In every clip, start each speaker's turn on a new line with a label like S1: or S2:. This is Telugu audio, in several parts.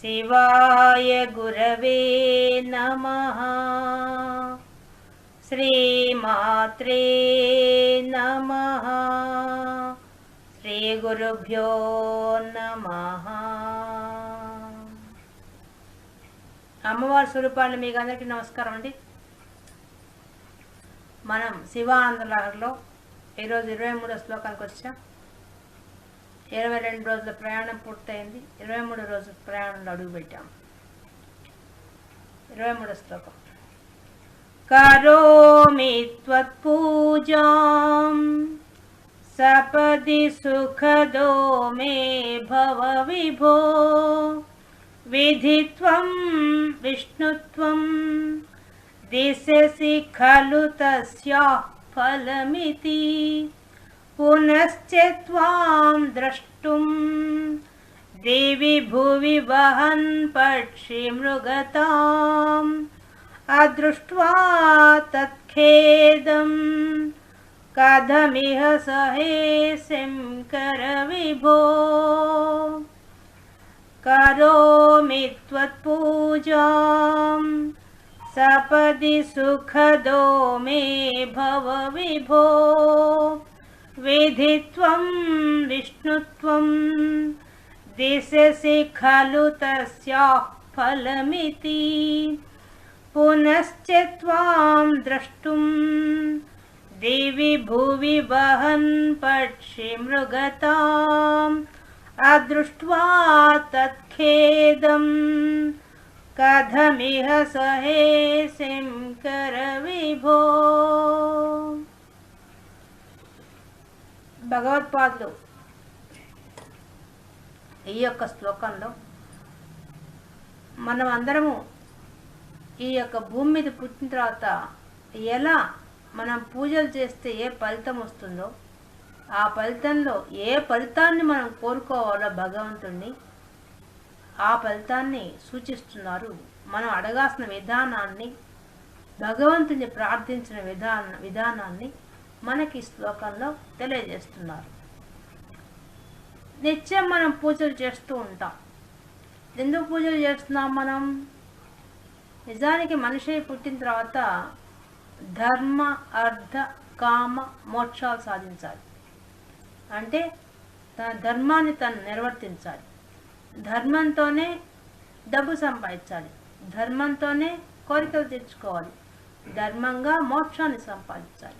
S1: శివాయ గురవే నమ. శ్రీమాత్రే నమ. శ్రీ గురుభ్యో నమ. అమ్మవారి స్వరూపాలు మీకు అందరికీ నమస్కారం అండి. మనం శివానంద లహర్లో ఈరోజు ఇరవై మూడో శ్లోకానికి వచ్చాం. ఇరవై రెండు రోజుల ప్రయాణం పూర్తయింది. ఇరవై మూడు రోజుల ప్రయాణంలో అడుగుపెట్టాము ఇరవై మూడో శ్లోకం. కరోమి త్వత్పూజాం సపది సుఖదో మే భవ విభో విధిత్వం విష్ణుత్వం దిశసి ఖలు తస్యాః ఫలమితి पुनश्च त्वां द्रष्टुम् देवि भुवि वहन् पक्षिमृगताम् अदृष्ट्वा तत्खेदम्। कथमिह सहेशं कर विभो करोमि त्वत्पूजा सपदि सुखदो मे भव विभो विधित्वं विष्णुत्वं दिशसि खलु तस्याः फलमिति। पुनश्च त्वां द्रष्टुं। देवि भुवि वहन् पक्षि मृगताम्। अदृष्ट्वा तत्खेदम्। कथमिह सहे शेंकर विभो భగవత్పాదులు. ఈ యొక్క శ్లోకంలో మనం అందరము ఈ యొక్క భూమి మీద పుట్టిన తర్వాత ఎలా మనం పూజలు చేస్తే ఏ ఫలితం వస్తుందో ఆ ఫలితంలో ఏ ఫలితాన్ని మనం కోరుకోవాలో భగవంతుణ్ణి ఆ ఫలితాన్ని సూచిస్తున్నారు. మనం అడగాల్సిన విధానాన్ని భగవంతుని ప్రార్థించిన విధాన విధానాన్ని మనకి శ్లోకంలో తెలియజేస్తున్నారు. నిత్యం మనం పూజలు చేస్తూ ఉంటాం. ఎందుకు పూజలు చేస్తున్నాం మనం? నిజానికి మనిషి పుట్టిన తర్వాత ధర్మ అర్థ కామ మోక్షాలు సాధించాలి. అంటే తన ధర్మాన్ని తను నిర్వర్తించాలి. ధర్మంతోనే డబ్బు సంపాదించాలి. ధర్మంతోనే కోరికలు తెచ్చుకోవాలి ధర్మంగా మోక్షాన్ని సంపాదించాలి.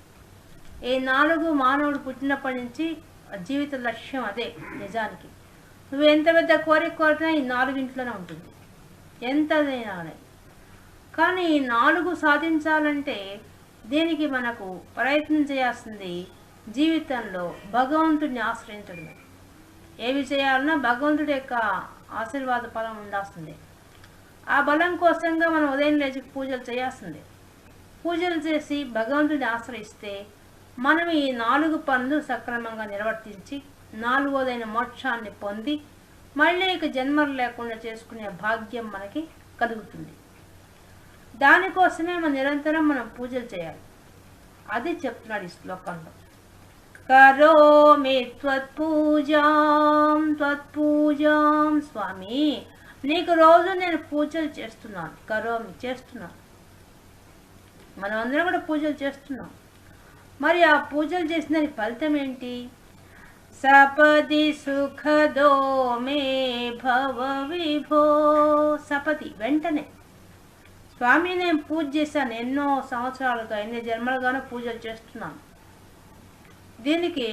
S1: ఈ నాలుగు మానవుడు పుట్టినప్పటి నుంచి జీవిత లక్ష్యం అదే నిజానికి. నువ్వు ఎంత పెద్ద కోరిక కోరినా ఈ నాలుగింట్లోనే ఉంటుంది. ఎంతదైనా కానీ. కానీ ఈ నాలుగు సాధించాలంటే దీనికి మనకు ప్రయత్నం చేయాల్సింది జీవితంలో భగవంతుడిని ఆశ్రయించడమే. ఏవి చేయాలన్నా భగవంతుడి యొక్క ఆశీర్వాద ఫలం ఉండాల్సిందే. ఆ బలం కోసంగా మనం ఉదయం లేచి పూజలు చేయాల్సిందే. పూజలు చేసి భగవంతుడిని ఆశ్రయిస్తే మనం ఈ నాలుగు పనులు సక్రమంగా నిర్వర్తించి నాలుగోదైన మోక్షాన్ని పొంది మళ్ళీ ఇక జన్మలు లేకుండా చేసుకునే భాగ్యం మనకి కలుగుతుంది. దానికోసమే మనం నిరంతరం మనం పూజలు చేయాలి. అది చెప్తున్నాడు ఈ శ్లోకంలో. కరోమి త్వత్పూజాం త్వత్పూజాం స్వామి నీకు రోజు నేను పూజలు చేస్తున్నాను. కరోమి చేస్తున్నాను. మనం అందరం కూడా పూజలు చేస్తున్నాం. మరి ఆ పూజలు చేసిన ఫలితం ఏంటి? సపది సుఖదో మే భవ విభో. సపతి వెంటనే. స్వామి నేను పూజ చేశాను ఎన్నో సంవత్సరాలుగా ఎన్ని జన్మలుగానో పూజలు చేస్తున్నాను. దీనికి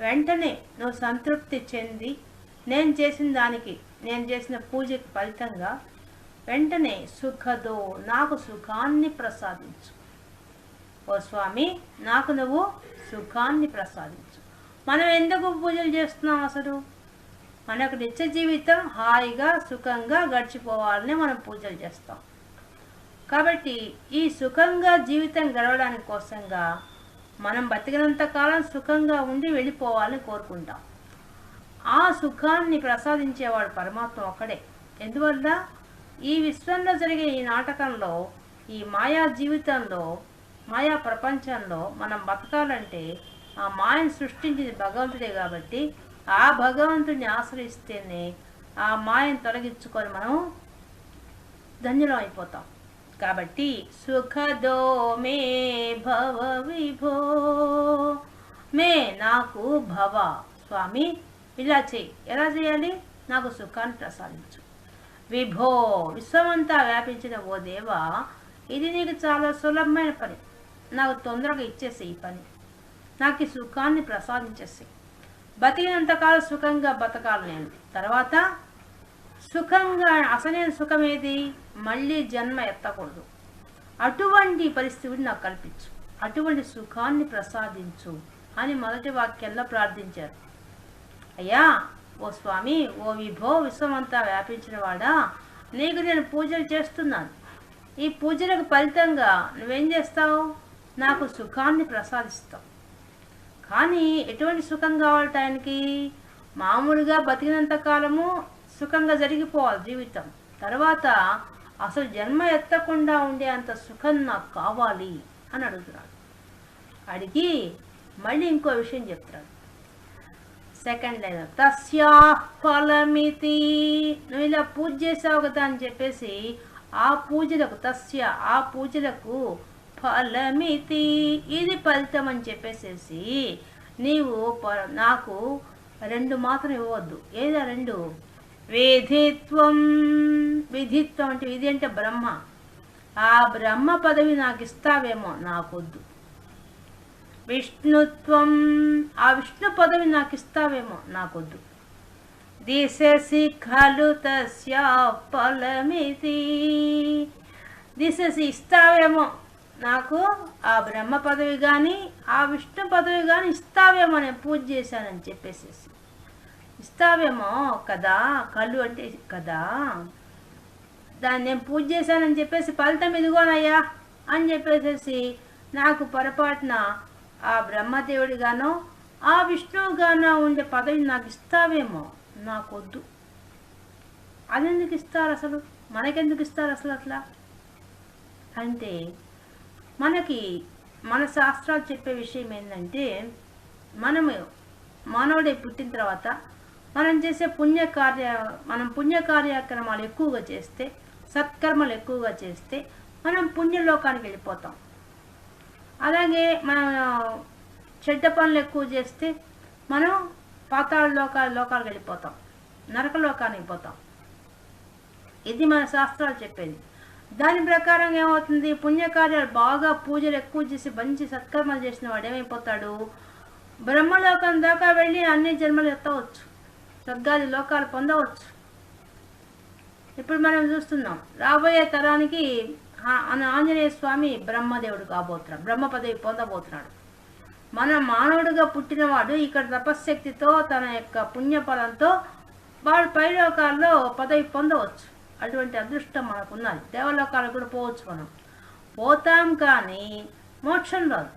S1: వెంటనే నువ్వు సంతృప్తి చెంది నేను చేసిన దానికి నేను చేసిన పూజకి ఫలితంగా వెంటనే సుఖదో నాకు సుఖాన్ని ప్రసాదించు. ఓ స్వామి నాకు నువ్వు సుఖాన్ని ప్రసాదించు. మనం ఎందుకు పూజలు చేస్తున్నాం అసలు? మనకు నిత్య జీవితం హాయిగా సుఖంగా గడిచిపోవాలని మనం పూజలు చేస్తాం. కాబట్టి ఈ సుఖంగా జీవితం గడవడానికి కోసంగా మనం బతికినంత కాలం సుఖంగా ఉండి వెళ్ళిపోవాలని కోరుకుంటాం. ఆ సుఖాన్ని ప్రసాదించేవాడు పరమాత్మ ఒక్కడే. ఎందువల్ల? ఈ విశ్వంలో జరిగే ఈ నాటకంలో ఈ మాయా జీవితంలో మాయా ప్రపంచంలో మనం బతకాలంటే ఆ మాయను సృష్టించింది భగవంతుడే కాబట్టి ఆ భగవంతుడిని ఆశ్రయిస్తేనే ఆ మాయను తొలగించుకొని మనం ధన్యులం అయిపోతాం. కాబట్టి సుఖదో మే భవ విభో మే నాకు భవ. స్వామి ఇలా చేయి. ఎలా చేయాలి? నాకు సుఖాన్ని ప్రసాదించు. విభో విశ్వమంతా వ్యాపించిన ఓ దేవా ఇది నీకు చాలా సులభమైన పని. నాకు తొందరగా ఇచ్చేసి ఈ పని. నాకు ఈ సుఖాన్ని ప్రసాదించేసి బతికినంతకాలం సుఖంగా బతకాలి నేను. తర్వాత సుఖంగా అసలైన సుఖం ఏది మళ్ళీ జన్మ ఎత్తకూడదు. అటువంటి పరిస్థితిని నాకు కల్పించు. అటువంటి సుఖాన్ని ప్రసాదించు అని మొదటి వాక్యంలో ప్రార్థించారు. అయ్యా ఓ స్వామి ఓ విభో విశ్వమంతా వ్యాపించిన వాడా? నీకు నేను పూజలు చేస్తున్నాను. ఈ పూజలకు ఫలితంగా నువ్వేం చేస్తావు? నాకు సుఖాన్ని ప్రసాదిస్తావు. కానీ ఎటువంటి సుఖం కావాలి ఆయనకి మామూలుగా బతికినంత కాలము సుఖంగా జరిగిపోవాలి జీవితం. తర్వాత అసలు జన్మ ఎత్తకుండా ఉండే అంత సుఖం నాకు కావాలి అని అడుగుతున్నాడు. అడిగి మళ్ళీ ఇంకో విషయం చెప్తున్నాడు సెకండ్ లైన్ తస్యా ఫలమితి. నువ్వు ఇలా పూజ చేసావు కదా అని చెప్పేసి ఆ పూజలకు తస్య ఆ పూజలకు ఫలమితి. ఇది ఫలితం అని చెప్పేసేసి నీవు నాకు రెండు మాత్రం ఇవ్వద్దు ఏదా రెండు? విధిత్వం. విధిత్వం అంటే విధి అంటే బ్రహ్మ. ఆ బ్రహ్మ పదవి నాకు ఇస్తావేమో నాకొద్దు. విష్ణుత్వం. ఆ విష్ణు పదవి నాకు ఇస్తావేమో నాకొద్దు. దిశసి ఖలు తస్య ఫలమితి. దిశసి ఇస్తావేమో నాకు ఆ బ్రహ్మ పదవి కానీ ఆ విష్ణు పదవి కానీ ఇస్తావేమో నేను పూజ చేశానని చెప్పేసేసి ఇస్తావేమో కదా కళ్ళు అంటే కదా దాన్ని నేను పూజ చేశానని చెప్పేసి ఫలితం ఇదిగోనయ్యా అని చెప్పేసేసి నాకు పొరపాటున ఆ బ్రహ్మదేవుడిగానో ఆ విష్ణువుగానో ఉండే పదవి నాకు ఇస్తావేమో నాకొద్దు. అదెందుకు ఇస్తారు అసలు? మనకెందుకు ఇస్తారు అసలు అట్లా? అంటే మనకి మన శాస్త్రాలు చెప్పే విషయం ఏంటంటే మనము మానవుడే పుట్టిన తర్వాత మనం చేసే పుణ్యకార్య మనం పుణ్య కార్యక్రమాలు ఎక్కువగా చేస్తే సత్కర్మలు ఎక్కువగా చేస్తే మనం పుణ్యలోకానికి వెళ్ళిపోతాం. అలాగే మనం చెడ్డ పనులు ఎక్కువ చేస్తే మనం పాతాళ లోక లోకాలకు వెళ్ళిపోతాం. నరక లోకానికి పోతాం. ఇది మన శాస్త్రాలు చెప్పేది. దాని ప్రకారం ఏమవుతుంది? పుణ్యకార్యాలు బాగా పూజలు ఎక్కువ చేసి మంచి సత్కర్మలు చేసిన వాడు ఏమైపోతాడు? బ్రహ్మలోకం దాకా వెళ్ళి అన్ని జన్మలు ఎత్తవచ్చు. స్వర్గాది లోకాలు పొందవచ్చు. ఇప్పుడు మనం చూస్తున్నాం రాబోయే తరానికి ఆంజనేయ స్వామి బ్రహ్మదేవుడు కాబోతున్నాడు బ్రహ్మ పదవి పొందబోతున్నాడు. మన మానవుడిగా పుట్టినవాడు ఇక్కడ తపశ్శక్తితో తన యొక్క పుణ్యఫలంతో వాడు పైలోకాల్లో పదవి పొందవచ్చు. అటువంటి అదృష్టం మనకు ఉన్నది దేవలోకాలకు కూడా పోవచ్చు మనం. పోతాం కానీ మోక్షం రాదు.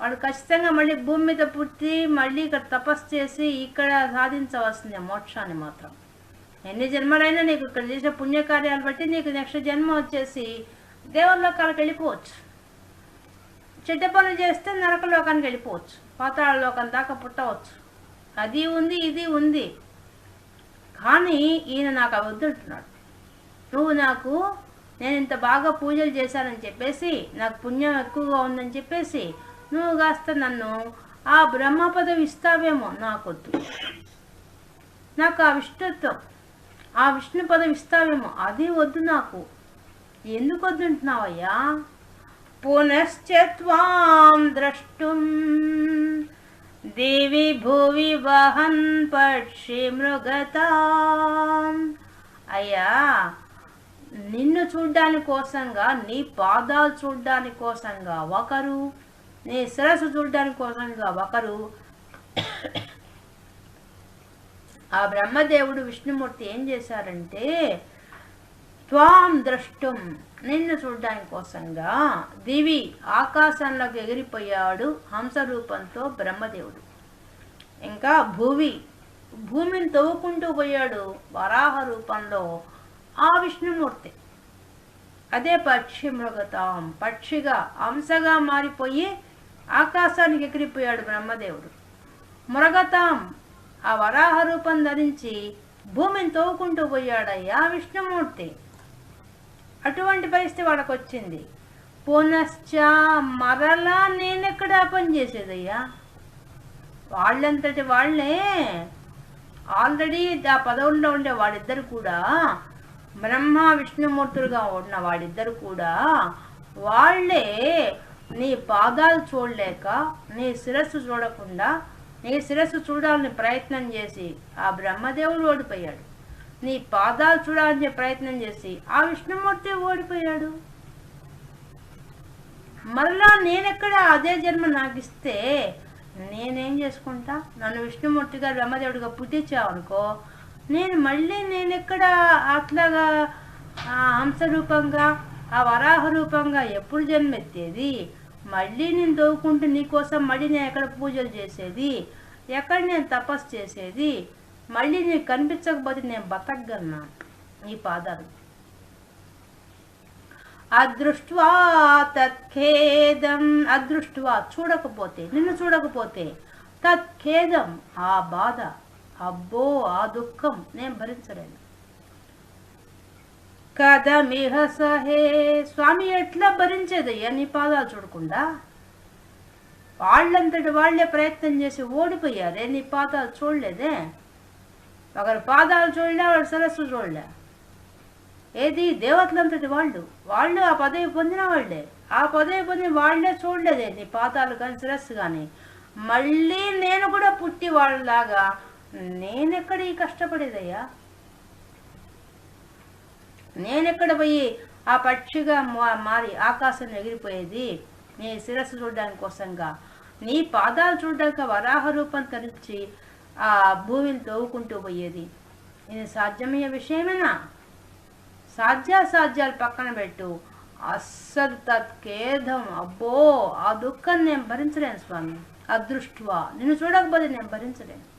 S1: వాళ్ళు ఖచ్చితంగా మళ్ళీ భూమి మీద పుట్టి మళ్ళీ ఇక్కడ తపస్సు చేసి ఇక్కడ సాధించవలసిందే మోక్షాన్ని మాత్రం. ఎన్ని జన్మలైనా నీకు ఇక్కడ చేసిన పుణ్యకార్యాలు బట్టి నీకు నెక్స్ట్ జన్మ వచ్చేసి దేవలోకాలకు వెళ్ళిపోవచ్చు. చెడ్డ పనులు చేస్తే నరకలోకానికి వెళ్ళిపోవచ్చు. పాతాళ లోకం దాకా పుట్టవచ్చు. అది ఉంది ఇది ఉంది. కానీ ఈయన నాకు అవి వద్దుంటున్నాడు నువ్వు నాకు నేను ఇంత బాగా పూజలు చేశానని చెప్పేసి నాకు పుణ్యం ఎక్కువగా ఉందని చెప్పేసి నువ్వు కాస్త నన్ను ఆ బ్రహ్మ పదవి ఇస్తావేమో నాకొద్దు. నాకు ఆ విష్ణుత్వం ఆ విష్ణు పదవి ఇస్తావేమో అది వద్దు నాకు. ఎందుకు వద్దుంటున్నావయ్యా? పునశ్చత్వాం ద్రష్టుం. దేవి భువి వహన్ పక్షి మృగతాం అయ్యా నిన్ను చూడ్డానికి కోసంగా నీ పాదాలు చూడ్డానికి కోసంగా ఒకరు నీ శిరస్సు చూడ్డానికి కోసంగా ఒకరు ఆ బ్రహ్మదేవుడు విష్ణుమూర్తి ఏం చేశారంటే త్వాం ద్రష్టం. నిన్ను చూడడానికి కోసంగా దివి ఆకాశంలోకి ఎగిరిపోయాడు హంస రూపంతో బ్రహ్మదేవుడు. ఇంకా భూవి భూమిని తవ్వుకుంటూ పోయాడు వరాహ రూపంలో ఆ విష్ణుమూర్తి. అదే పక్షి మృగతాం. పక్షిగా హంసగా మారిపోయి ఆకాశానికి ఎగిరిపోయాడు బ్రహ్మదేవుడు. మృగతాం ఆ వరాహ రూపం ధరించి భూమిని తవ్వుకుంటూ పోయాడయ్యా విష్ణుమూర్తి. అటువంటి పరిస్థితి వాళ్ళకు వచ్చింది పునశ్చ మరలా నేనెక్కడ పని చేసేదయ్యా? వాళ్ళంతటి వాళ్ళే. ఆల్రెడీ ఆ పదవుల్లో ఉండే వాళ్ళిద్దరు కూడా బ్రహ్మ విష్ణుమూర్తులుగా ఉన్న వాళ్ళిద్దరు కూడా వాళ్ళే నీ పాదాలు చూడలేక నీ శిరస్సు చూడకుండా నీ శిరస్సు చూడాలని ప్రయత్నం చేసి ఆ బ్రహ్మదేవుడు ఓడిపోయాడు. నీ పాదాలు చూడాలని ప్రయత్నం చేసి ఆ విష్ణుమూర్తి ఓడిపోయాడు. మరలా నేనెక్కడ అదే జన్మ నాకు ఇస్తే నేనేం చేసుకుంటా? నన్ను విష్ణుమూర్తిగా బ్రహ్మదేవుడిగా పుట్టించావనుకో నేను మళ్ళీ నేనెక్కడ అట్లాగా ఆ హంస రూపంగా ఆ వరాహ రూపంగా ఎప్పుడు జన్మెత్తేది? మళ్ళీ నేను దోవుకుంటూ నీకోసం మళ్ళీ నేను ఎక్కడ పూజలు చేసేది? ఎక్కడ నేను తపస్సు చేసేది? మళ్ళీ నీకు కనిపించకపోతే నేను బతకగన్నా ఈ పాదాలు. అదృష్ట్వా తత్ఖేదం. అదృష్ట్వా చూడకపోతే నిన్ను చూడకపోతే తత్ఖేదం. ఆ బాధ అబ్బో ఆ దుఃఖం నేను భరించలేను. కదమిహ సహే. స్వామి ఎట్లా భరించేదయ్యా నీ పాదాలు చూడకుండా? వాళ్ళంతటి వాళ్ళే ప్రయత్నం చేసి ఓడిపోయారే. నీ పాదాలు చూడలేదే? ఒకరి పాదాలు చూడలే వాడు సరస్సు చూడలే. ఏది? దేవతలంతటి వాళ్ళు. వాళ్ళు ఆ పదవి పొందిన వాళ్ళే. ఆ పదవి పొందిన వాళ్ళే చూడలేదే నీ పాదాలు కానీ శిరస్సు కానీ. మళ్ళీ నేను కూడా పుట్టి వాళ్ళలాగా నేనెక్కడ ఈ కష్టపడేదయ్యా? నేనెక్కడ పోయి ఆ పక్షిగా మా- మారి ఆకాశం ఎగిరిపోయేది? నీ శిరస్సు చూడడానికి కోసంగా నీ పాదాలు చూడడానికి వరాహ రూపం తరించి ఆ భూమిని తోవుకుంటూ పోయేది. ఇది సాధ్యమయ్యే విషయమేనా? సాధ్యాసాధ్యాలు పక్కన పెట్టు. అస్సలు తత్కేదం. అబ్బో ఆ దుఃఖాన్ని నేను భరించలేను స్వామి. అదృష్టువా. నిన్ను చూడకపోతే నేను భరించలేను.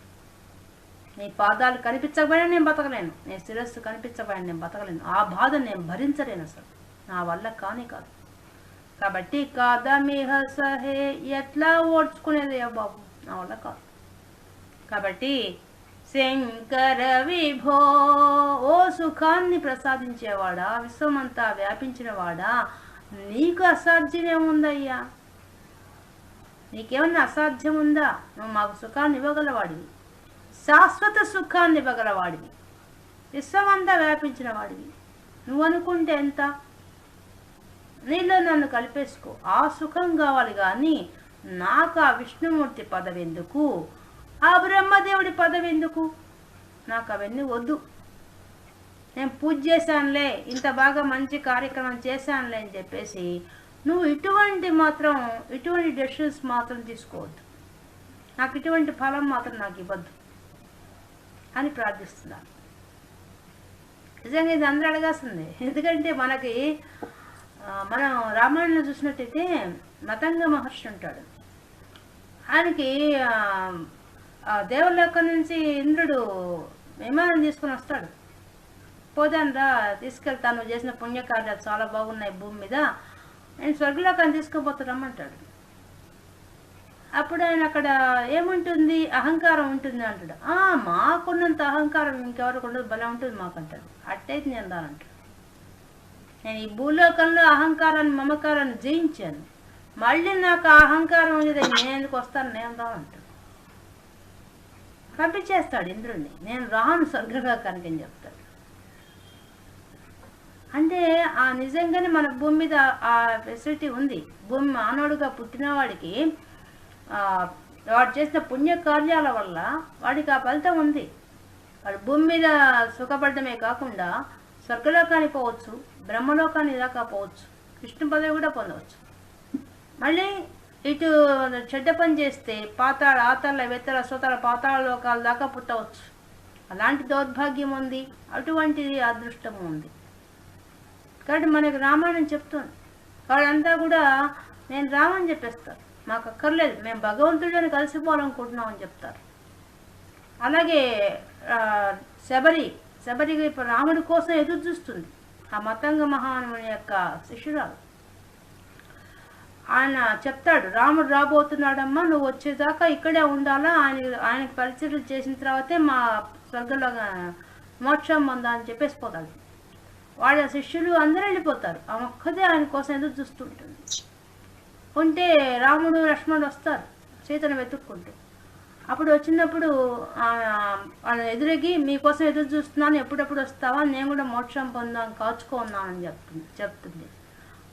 S1: నీ పాదాలు కనిపించకపోయినా నేను బతకలేను. నీ శిరస్సు కనిపించకపోయినా నేను బతకలేను. ఆ బాధ నేను భరించలేను అసలు. నా వల్ల కాని కాదు. కాబట్టి కాదమిహ సహే ఎట్లా ఓడ్చుకునేది బాబు? నా వల్ల కాదు. కాబట్టి శంకర విభో ఓ సుఖాన్ని ప్రసాదించేవాడా విశ్వమంతా వ్యాపించినవాడా నీకు అసాధ్యమేముందయ్యా? నీకేమన్నా అసాధ్యం ఉందా నువ్వు మాకు సుఖాన్ని ఇవ్వగలవాడివి. శాశ్వత సుఖాన్ని ఇవ్వగలవాడివి. విశ్వమంతా వ్యాపించిన వాడివి నువ్వు అనుకుంటే ఎంత? నీలో నన్ను కలిపేసుకో. ఆ సుఖం కావాలి కానీ నాకు ఆ విష్ణుమూర్తి పదవి ఎందుకు? ఆ బ్రహ్మదేవుడి పదవి ఎందుకు? నాకు అవన్నీ వద్దు. నేను పూజ చేశానులే ఇంత బాగా మంచి కార్యక్రమం చేశానులే అని చెప్పేసి నువ్వు ఇటువంటి మాత్రం ఇటువంటి డెసిషన్స్ మాత్రం తీసుకోవద్దు. నాకు ఇటువంటి ఫలం మాత్రం నాకు ఇవ్వద్దు అని ప్రార్థిస్తున్నాను. నిజంగా ఇది అందరూ అడగాల్సింది. ఎందుకంటే మనకి మనం రామాయణంలో చూసినట్టయితే మతంగ మహర్షి ఉంటాడు. ఆయనకి ఆ, దేవలోకం నుంచి ఇంద్రుడు విమానం తీసుకొని వస్తాడు. పోదాన్రా తీసుకెళ్తాను నువ్వు చేసిన పుణ్యకార్యాలు చాలా బాగున్నాయి భూమి మీద. నేను స్వర్గలోకాన్ని తీసుకుపోతా రమ్మంటాడు. అప్పుడు ఆయన అక్కడ ఏముంటుంది? అహంకారం ఉంటుంది అంటాడు. "ఆ, మాకున్నంత అహంకారం ఇంకెవరికి ఉండదు భలే ఉంటుంది మాకు అంటాడు అట్టయితే నేను రానంటాడు. నేను ఈ భూలోకంలో అహంకారాన్ని మమకారాన్ని జయించాను. మళ్ళీ నాకు ఆ అహంకారం అనేది నేను ఎందుకు వస్తాను? నేను రానంటాడు. పంపించేస్తాడు ఇంద్రుడిని నేను రాను స్వర్గలోకానికి అని చెప్తాడు. అంటే ఆ నిజంగానే మన భూమి మీద ఆ ఫెసిలిటీ ఉంది. భూమి మానవుడిగా పుట్టిన వాడికి వాడు చేసిన పుణ్యకార్యాల వల్ల వాడికి ఆ ఫలితం ఉంది. వాడు భూమి మీద సుఖపడమే కాకుండా స్వర్గలోకానికి పోవచ్చు బ్రహ్మలోకాన్ని దాకా పోవచ్చు విష్ణు పదవి కూడా పొందవచ్చు. మళ్ళీ ఇటు చెడ్డ పని చేస్తే పాతాళ ఆతాళ వెత్తల సోతల పాతాళ లోకాల దాకా పుట్టవచ్చు. అలాంటి దౌర్భాగ్యం ఉంది. అటువంటిది అదృష్టం ఉంది. కాబట్టి మనకి రామాయణం చెప్తుంది. వాళ్ళంతా కూడా నేను రామని చెప్పేస్తారు. మాకు అక్కర్లేదు. మేము భగవంతుడిని కలిసిపోవాలనుకుంటున్నాం అని చెప్తారు. అలాగే శబరి శబరి ఇప్పుడు రాముడి కోసం ఎదురు చూస్తుంది. ఆ మతంగ మహానుని యొక్క శిష్యురాలు. ఆయన చెప్తాడు రాముడు రాబోతున్నాడమ్మా నువ్వు వచ్చేదాకా ఇక్కడే ఉండాలా? ఆయన ఆయనకి పరిచర్లు చేసిన తర్వాతే మా స్వర్గంలో మోక్షం పొందా అని చెప్పేసి పోతాడు. వాళ్ళ శిష్యులు అందరూ వెళ్ళిపోతారు. ఆ ఒక్కదే ఆయన కోసం ఎదురు చూస్తుంటుంది. ఉంటే రాముడు లక్ష్మణుడు వస్తారు సీతను వెతుక్కుంటూ. అప్పుడు వచ్చినప్పుడు వాళ్ళని ఎదురగి మీకోసం ఎదురు చూస్తున్నాను ఎప్పుడెప్పుడు వస్తావా? నేను కూడా మోక్షం పొందాం కాచుకో ఉన్నానని చెప్తుంది చెప్తుంది.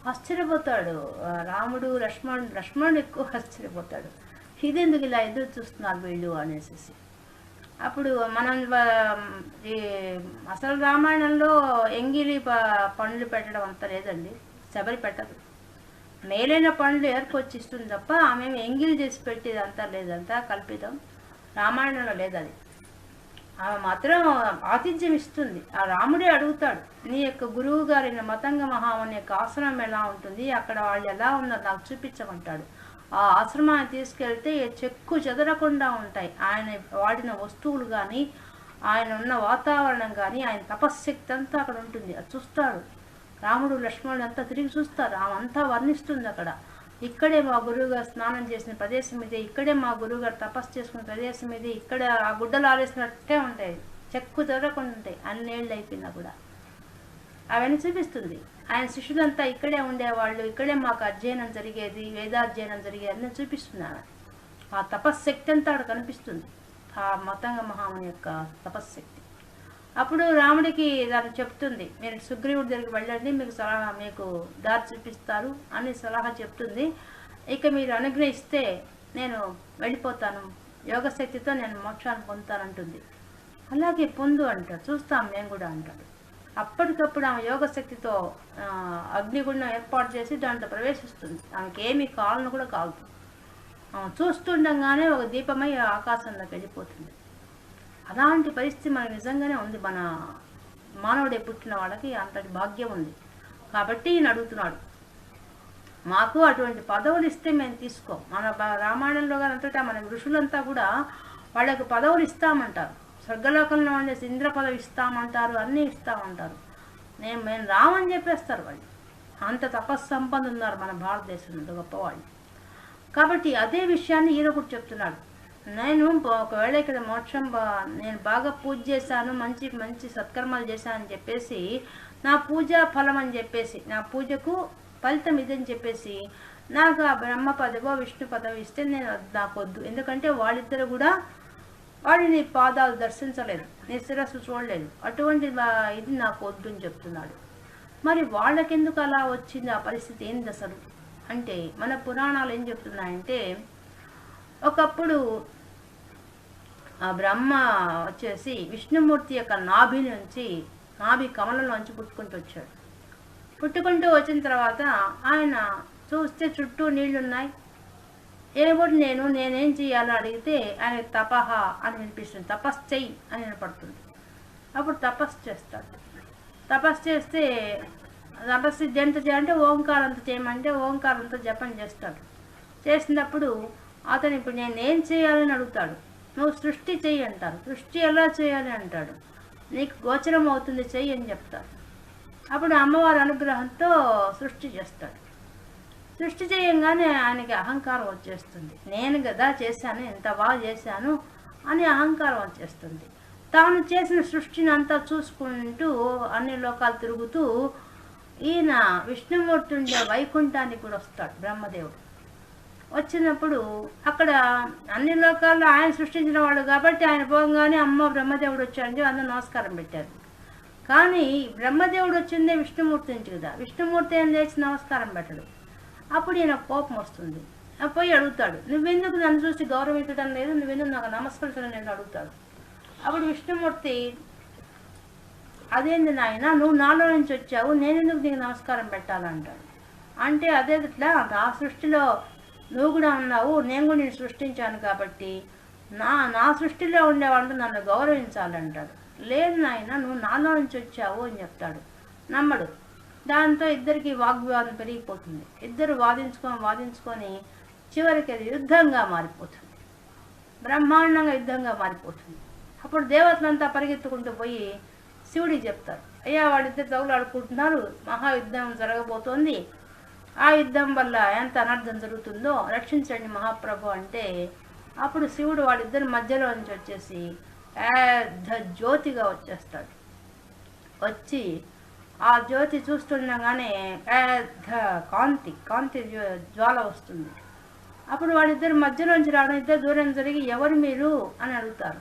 S1: ఆశ్చర్యపోతాడు. రాముడు లక్ష్మణుడు లక్ష్మణుడు ఎక్కువ ఆశ్చర్యపోతాడు. ఇదెందుకు ఇలా ఎదురు చూస్తున్నారు వీళ్ళు? అనేసి అప్పుడు మనం ఈ అసలు రామాయణంలో ఎంగిలి ప- పండ్లు పెట్టడం అంత లేదండి. శబరి పెట్టదు. మేలైన పండ్లు ఏర్పొచ్చిస్తుంది తప్ప ఆమె ఎంగిల్ చేసి పెట్టేది అంతా లేదంతా కల్పితం. రామాయణంలో లేదు అది ఆమె మాత్రం ఆతిథ్యం ఇస్తుంది ఆ రాముడే అడుగుతాడు నీ యొక్క గురువు గారైన మతంగ మహామని యొక్క ఆశ్రమం ఎలా ఉంటుంది? అక్కడ వాళ్ళు ఎలా ఉన్నారు? నాకు చూపించమంటాడు. ఆ ఆశ్రమాన్ని తీసుకెళ్తే చెక్కు చెదరకుండా ఉంటాయి. ఆయన వాడిన వస్తువులు కానీ ఆయన ఉన్న వాతావరణం కానీ ఆయన తపశ్శక్తి అంతా అక్కడ ఉంటుంది. అది చూస్తాడు. రాముడు లక్ష్మణుడు అంతా తిరిగి చూస్తారు. ఆమె అంతా వర్ణిస్తుంది అక్కడ. ఇక్కడే మా గురువుగారు స్నానం చేసిన ప్రదేశం ఇది ఇక్కడే మా గురువుగారు తపస్సు చేసుకున్న ప్రదేశం ఇది ఇక్కడ ఆ గుడ్డలు ఆరేసినట్టే ఉంటాయి చెక్కు దొరకకుండా ఉంటాయి అన్నేళ్ళు అయిపోయినా కూడా. అవన్నీ చూపిస్తుంది. ఆయన శిష్యులంతా ఇక్కడే ఉండేవాళ్ళు ఇక్కడే మాకు అధ్యయనం జరిగేది వేదాధ్యయనం జరిగేది అన్నీ చూపిస్తున్నారు. ఆ తపశ్శక్తి అంతా అక్కడ కనిపిస్తుంది. ఆ మతంగ మహాముని యొక్క తపశ్శక్తి అప్పుడు రాముడికి దాన్ని చెప్తుంది మీరు సుగ్రీవుడి దగ్గరికి వెళ్ళండి మీకు సలహా మీకు దారి చూపిస్తారు అని సలహా చెప్తుంది. ఇక మీరు అనుగ్రహిస్తే నేను వెళ్ళిపోతాను. యోగశక్తితో నేను మోక్షాన్ని పొందుతానంటుంది. అలాగే పొందు అంటాడు చూస్తాం నేను కూడా అంటాడు అప్పటికప్పుడు ఆమె యోగశక్తితో ఆ, అగ్నిగుండం ఏర్పాటు చేసి దాంట్లో ప్రవేశిస్తుంది. ఆమెకి ఏమీ కాలను కూడా కాదు. చూస్తుండగానే ఒక దీపమై ఆకాశంలోకి వెళ్ళిపోతుంది. అలాంటి పరిస్థితి మనకు నిజంగానే ఉంది. మన మానవుడే పుట్టిన వాళ్ళకి అంతటి భాగ్యం ఉంది. కాబట్టి ఈయన అడుగుతున్నాడు మాకు అటువంటి పదవులు ఇస్తే మేము తీసుకోం. మన రామాయణంలో కానీ అంతటా మన ఋషులంతా కూడా వాళ్ళకి పదవులు ఇస్తామంటారు. స్వర్గలోకంలో ఉండే ఇంద్ర పదవి ఇస్తామంటారు అన్నీ ఇస్తామంటారు. నేను మేము రామని చెప్పేస్తారు వాళ్ళు. అంత తపస్సంపన్న ఉన్నారు మన భారతదేశంలో గొప్పవాళ్ళు. కాబట్టి అదే విషయాన్ని ఈయన కూడా చెప్తున్నాడు. నేను ఒకవేళ ఇక్కడ మోక్షం బా- నేను బాగా పూజ చేశాను మంచి మంచి సత్కర్మాలు చేశానని చెప్పేసి నా పూజ ఫలం అని చెప్పేసి నా పూజకు ఫలితం ఇదని చెప్పేసి నాకు ఆ బ్రహ్మ పదవో విష్ణు పదవి ఇస్తే నేను నాకొద్దు ఎందుకంటే వాళ్ళిద్దరు కూడా వాడిని పాదాలు దర్శించలేదు నీ శిరస్సు చూడలేదు అటువంటి ఇది నాకు వద్దు అని చెప్తున్నాడు. మరి వాళ్ళకెందుకు అలా వచ్చింది? ఆ పరిస్థితి ఏంది అసలు? అంటే మన పురాణాలు ఏం చెప్తున్నాయంటే ఒకప్పుడు బ్రహ్మ వచ్చేసి విష్ణుమూర్తి యొక్క నాభి నుంచి నాభి కమలంలోంచి పుట్టుకుంటూ వచ్చాడు. పుట్టుకుంటూ వచ్చిన తర్వాత ఆయన చూస్తే చుట్టూ నీళ్ళున్నాయి. ఏమిటి నేను నేనేం చేయాలో అడిగితే ఆయన తపహ అని వినిపిస్తుంది. తపస్సు చెయ్యి అని వినపడుతుంది. అప్పుడు తపస్సు చేస్తాడు. తపస్సు చేస్తే తపస్సు ఎంత చేయాలంటే ఓంకారంతో చేయమంటే ఓంకారంతో జపం చేస్తాడు. చేసినప్పుడు అతను ఇప్పుడు నేనేం చేయాలని అడుగుతాడు? నువ్వు సృష్టి చెయ్యి అంటారు. సృష్టి ఎలా చేయాలి అంటాడు. నీకు గోచరం అవుతుంది చెయ్యి అని చెప్తారు. అప్పుడు అమ్మవారి అనుగ్రహంతో సృష్టి చేస్తాడు. సృష్టి చేయంగానే ఆయనకి అహంకారం వచ్చేస్తుంది. నేను కదా చేశాను ఎంత బాగా చేశాను అని అహంకారం వచ్చేస్తుంది. తాను చేసిన సృష్టిని అంతా చూసుకుంటూ అన్ని లోకాలు తిరుగుతూ ఈయన విష్ణుమూర్తి ఉండే వైకుంఠానికి కూడా వస్తాడు బ్రహ్మదేవుడు. వచ్చినప్పుడు అక్కడ అన్ని లోకాల్లో ఆయన సృష్టించిన వాడు కాబట్టి ఆయన పోగానే అమ్మ బ్రహ్మదేవుడు వచ్చాడని అందరూ నమస్కారం పెట్టారు. కానీ బ్రహ్మదేవుడు వచ్చిందే విష్ణుమూర్తి నుంచి కదా. విష్ణుమూర్తి ఏం లేచి నమస్కారం పెట్టడు. అప్పుడు ఈయన కోపం వస్తుంది. ఆ పోయి అడుగుతాడు నువ్వెందుకు నన్ను చూసి గౌరవించడం లేదు? నువ్వెందుకు నాకు నమస్కరించడం నేను అడుగుతాడు. అప్పుడు విష్ణుమూర్తి అదేంది నాయన నువ్వు నాలో నుంచి వచ్చావు నేను ఎందుకు నీకు నమస్కారం పెట్టాలంటాడు? అంటే అదే ఇట్లా నా సృష్టిలో నువ్వు కూడా ఉన్నావు నేను కూడా నేను సృష్టించాను కాబట్టి నా నా సృష్టిలో ఉండేవాళ్ళు నన్ను గౌరవించాలంటాడు. లేదు నాయన నువ్వు నాలో నుంచి వచ్చావు అని చెప్తాడు. నమ్మడు. దాంతో ఇద్దరికి వాగ్వివాదం పెరిగిపోతుంది. ఇద్దరు వాదించుకొని వాదించుకొని చివరికి అది యుద్ధంగా మారిపోతుంది. బ్రహ్మాండంగా యుద్ధంగా మారిపోతుంది. అప్పుడు దేవతలంతా పరిగెత్తుకుంటూ పోయి శివుడికి చెప్తారు. అయ్యా వాళ్ళిద్దరు తగులాడుకుంటున్నారు. మహాయుద్ధం జరగబోతోంది. ఆ యుద్ధం వల్ల ఎంత అనర్థం జరుగుతుందో రక్షించండి మహాప్రభు అంటే అప్పుడు శివుడు వాళ్ళిద్దరి మధ్యలో నుంచి వచ్చేసి పెద్ద జ్యోతిగా వచ్చేస్తాడు. వచ్చి ఆ జ్యోతి చూస్తుండగానే పెద్ద కాంతి కాంతి జ్వ- జ్వాల వస్తుంది. అప్పుడు వాళ్ళిద్దరు మధ్యలోంచి రావడం ఇద్దరు దూరం జరిగి ఎవరు మీరు అని అడుగుతారు.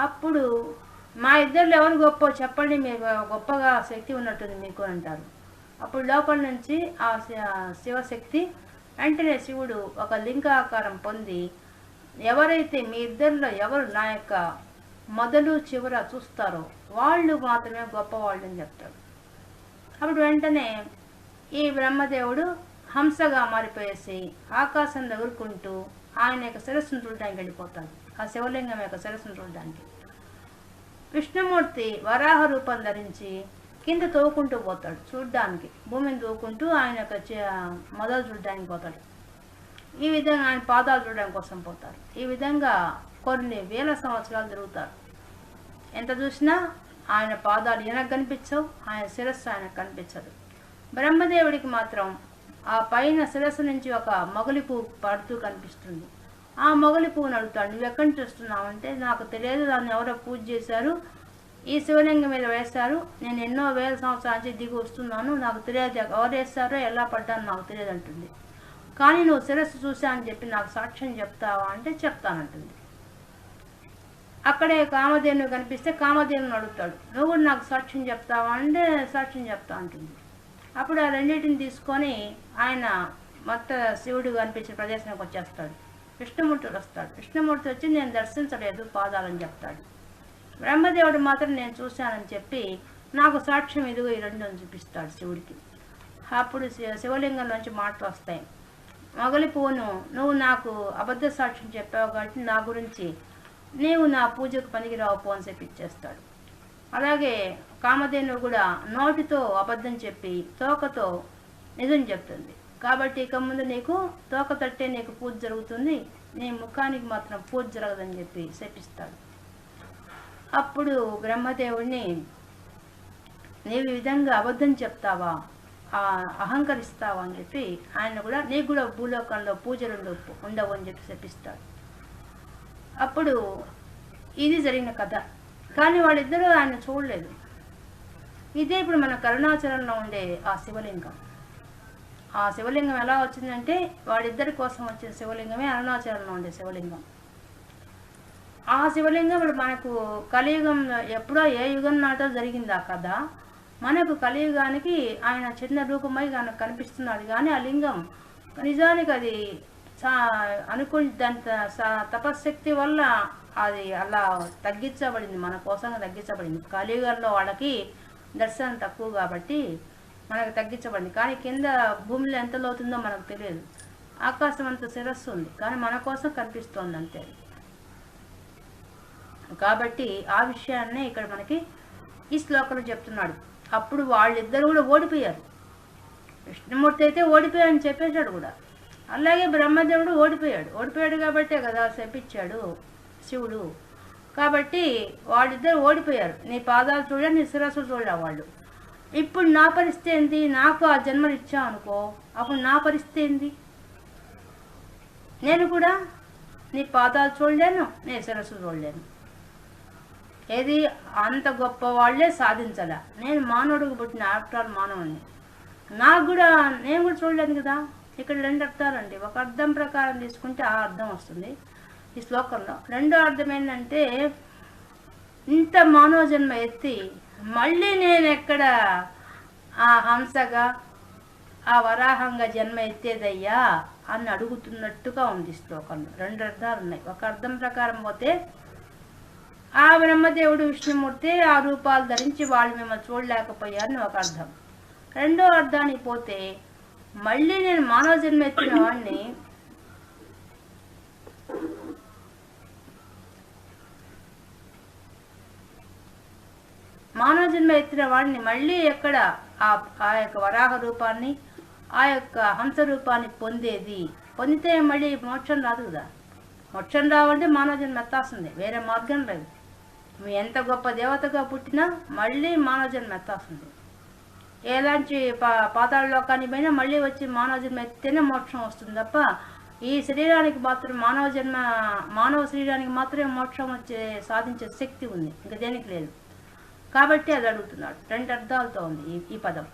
S1: అప్పుడు మా ఇద్దరు ఎవరు గొప్ప చెప్పండి మీకు గొప్పగా శక్తి ఉన్నట్టుంది మీకు అంటారు. అప్పుడు లోపల నుంచి ఆ శివశక్తి వెంటనే శివుడు ఒక లింగాకారం పొంది ఎవరైతే మీ ఇద్దరిలో ఎవరు నా యొక్క మొదలు చివర చూస్తారో వాళ్ళు మాత్రమే గొప్పవాళ్ళు అని చెప్తాడు. అప్పుడు వెంటనే ఈ బ్రహ్మదేవుడు హంసగా మారిపోయేసి ఆకాశంలో ఎగురుకుంటూ ఆయన యొక్క శిరస్సును చూడడానికి వెళ్ళిపోతాడు. ఆ శివలింగం యొక్క శిరస్సును చూడడానికి. విష్ణుమూర్తి వరాహ రూపం ధరించి కింద తోకుంటూ పోతాడు చూడ్డానికి. భూమిని తోకుంటూ ఆయన యొక్క మొదలు చూడడానికి పోతాడు. ఈ విధంగా ఆయన పాదాలు చూడడానికి కోసం పోతారు. ఈ విధంగా కొన్ని వేల సంవత్సరాలు తిరుగుతారు. ఎంత చూసినా ఆయన పాదాలు ఈయనకు కనిపించవు ఆయన శిరస్సు ఆయనకు కనిపించదు. బ్రహ్మదేవుడికి మాత్రం ఆ పైన శిరస్సు నుంచి ఒక మొగలి పువ్వు పడుతూ కనిపిస్తుంది. ఆ మొగలి పువ్వుని అడుగుతాడు నువ్వు ఎక్కడి నుంచి వస్తున్నావు? అంటే నాకు తెలియదు దాన్ని ఎవరో పూజ చేశారు ఈ శివలింగం మీద వేశారు నేను ఎన్నో వేల సంవత్సరాల నుంచి దిగి వస్తున్నాను. నాకు తెలియదు ఎవరు వేస్తారో ఎలా పడ్డాను నాకు తెలియదు అంటుంది. కానీ నువ్వు శిరస్సు చూశానని చెప్పి నాకు సాక్ష్యం చెప్తావా అంటే చెప్తానంటుంది. అక్కడే కామధేను కనిపిస్తే కామధేను అడుగుతాడు. నువ్వు కూడా నాకు సాక్ష్యం చెప్తావా అంటే సాక్ష్యం చెప్తా అంటుంది. అప్పుడు ఆ రెండింటిని తీసుకొని ఆయన మొత్త శివుడు కనిపించిన ప్రదేశానికి వచ్చేస్తాడు. విష్ణుమూర్తి వస్తాడు. విష్ణుమూర్తి వచ్చి నేను దర్శించలేదు పాదాలని చెప్తాడు. బ్రహ్మదేవుడు మాత్రం నేను చూశానని చెప్పి నాకు సాక్ష్యం ఇదిగో ఈ రెండు అని చూపిస్తాడు శివుడికి. అప్పుడు శివలింగం నుంచి మాటలు వస్తాయి. మొగలి పువ్వును నువ్వు నాకు అబద్ధ సాక్ష్యం చెప్పావు కాబట్టి నా గురించి నీవు నా పూజకు పనికిరావు పో అని చెప్పి ఇచ్చేస్తాడు. అలాగే కామధేనువు కూడా నోటితో అబద్ధం చెప్పి తోకతో నిజం చెప్తుంది. కాబట్టి ఇక ముందు నీకు తోక తట్టే నీకు పూజ జరుగుతుంది. నీ ముఖానికి మాత్రం పూజ జరగదని చెప్పి శపిస్తాడు. అప్పుడు బ్రహ్మదేవుడిని నీవు ఈ విధంగా అబద్ధం చెప్తావా? ఆ, అహంకరిస్తావా? అని చెప్పి ఆయన కూడా నీకు కూడా భూలోకంలో పూజలు ఉండవు ఉండవు అని చెప్పి శపిస్తాడు అప్పుడు ఇది జరిగిన కథ. కానీ వాళ్ళిద్దరూ ఆయన చూడలేదు. ఇదే ఇప్పుడు మన కరుణాచలంలో ఉండే ఆ శివలింగం. ఆ శివలింగం ఎలా వచ్చిందంటే వాళ్ళిద్దరి కోసం వచ్చిన శివలింగమే అరుణాచలంలో ఉండే శివలింగం. ఆ శివలింగం ఇప్పుడు మనకు కలియుగం ఎప్పుడో ఏ యుగం నాటో జరిగింది ఆ కథ. మనకు కలియుగానికి ఆయన చిన్న రూపమై కనుక కనిపిస్తున్నాడు. కానీ ఆ లింగం నిజానికి అది అనుకుని దాని స- తపశ్శక్తి వల్ల అది అలా తగ్గించబడింది. మన కోసంగా తగ్గించబడింది. కలియుగంలో వాళ్ళకి దర్శనం తక్కువ కాబట్టి మనకు తగ్గించబడింది. కానీ కింద భూమిలో ఎంత లోతుందో మనకు తెలియదు. ఆకాశం అంత శిరస్సు ఉంది. కానీ మన కోసం కనిపిస్తోంది అంతే. కాబట్టి ఆ విషయాన్నే ఇక్కడ మనకి ఈ శ్లోకంలో చెప్తున్నాడు. అప్పుడు వాళ్ళిద్దరు కూడా ఓడిపోయారు. విష్ణుమూర్తి అయితే ఓడిపోయాడని చెప్పేశాడు కూడా. అలాగే బ్రహ్మదేవుడు ఓడిపోయాడు. ఓడిపోయాడు కాబట్టే కదా శపించాడు శివుడు. కాబట్టి వాళ్ళిద్దరు ఓడిపోయారు. నీ పాదాలు చూడ నీ శిరస్సు చూడ వాళ్ళు? ఇప్పుడు నా పరిస్థితి ఏంది? నాకు ఆ జన్మలు ఇచ్చావు అనుకో. అప్పుడు నా పరిస్థితి ఏంది? నేను కూడా నీ పాదాలు చూడలేను నీ శిరస్సు చూడలేను. ఏది? అంత గొప్ప వాళ్ళే సాధించాల. నేను మానవుడికి పుట్టిన ఆఫ్టర్ ఆల్ మానవుని. నాకు కూడా నేను కూడా చూడలేదు కదా. ఇక్కడ రెండు అర్థాలు అండి. ఒక అర్థం ప్రకారం తీసుకుంటే ఆ అర్థం వస్తుంది. ఈ శ్లోకంలో రెండో అర్థం ఏంటంటే ఇంత మానవ జన్మ ఎత్తి మళ్ళీ నేను ఎక్కడ ఆ హంసగా ఆ వరాహంగా జన్మ ఎత్తేదయ్యా? అని అడుగుతున్నట్టుగా ఉంది శ్లోకంలో. రెండు అర్థాలు ఉన్నాయి. ఒక అర్థం ప్రకారం పోతే ఆ బ్రహ్మదేవుడు విష్ణుమూర్తి ఆ రూపాలు ధరించి వాళ్ళు మిమ్మల్ని చూడలేకపోయారని ఒక అర్థం. రెండో అర్థానికి పోతే మళ్ళీ నేను మానవ జన్మ ఎత్తిన వాడిని మానవ జన్మ ఎత్తిన వాడిని మళ్ళీ ఎక్కడ? ఆ ఆ యొక్క వరాహ రూపాన్ని ఆ యొక్క హంస రూపాన్ని పొందేది? పొందితే మళ్ళీ మోక్షం రాదు కదా. మోక్షం రావాలంటే మానవ జన్మ ఎత్తాల్సిందే. వేరే మార్గం లేదు. నువ్వు ఎంత గొప్ప దేవతగా పుట్టినా మళ్ళీ మానవ జన్మ ఎత్తాల్సింది. ఎలాంటి పా పాతాళ లోకానికి పోయినా మళ్ళీ వచ్చి మానవ జన్మ ఎత్తేనే మోక్షం వస్తుంది తప్ప ఈ శరీరానికి మాత్రం మానవ జన్మ మానవ శరీరానికి మాత్రమే మోక్షం వచ్చే సాధించే శక్తి ఉంది. ఇంకా దేనికి లేదు. కాబట్టి అది అడుగుతున్నాడు. రెండు అర్థాలతో ఉంది ఈ ఈ పదం.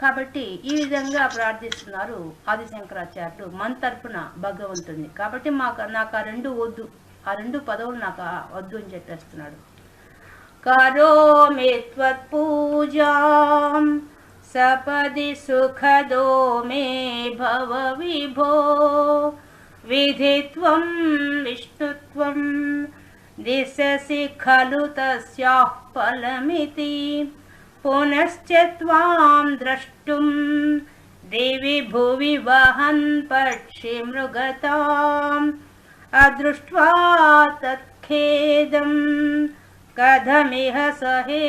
S1: కాబట్టి ఈ విధంగా ప్రార్థిస్తున్నారు ఆదిశంకరాచార్యులు మన తరపున భగవంతుని కాబట్టి మాకు నాకు ఆ రెండు వద్దు. ఆ రెండు పదవులు నాకు వద్దు అని చెప్పేస్తున్నాడు. కరోమి త్వత్పూజాం సపది సుఖదో మే భవ విభో విధిత్వం విష్ణుత్వం దిశసి ఖలు తస్యాః ఫలమితి పునశ్చ త్వాం ద్రష్టుం దేవి భువి వహన్ పక్షి మృగతాం అదృష్ట్వా తత్ఖేదం కథమిహ సహే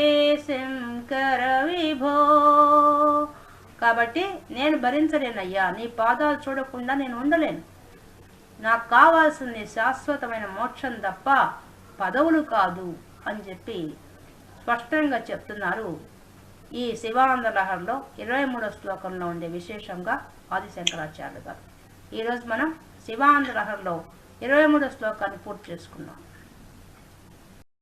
S1: శంకర విభో కాబట్టి నేను భరించలేనయ్యా నీ పాదాలు చూడకుండా నేను ఉండలేను. నాకు కావాల్సింది శాశ్వతమైన మోక్షం తప్ప పదవులు కాదు అని చెప్పి స్పష్టంగా చెప్తున్నారు ఈ శివానంద లహర్లో ఇరవై మూడో శ్లోకంలో ఉండే విశేషంగా ఆదిశంకరాచార్యులు గారు. ఈరోజు మనం శివానంద లహర్లో ఇరవై మూడో శ్లోకాన్ని పూర్తి చేసుకున్నాం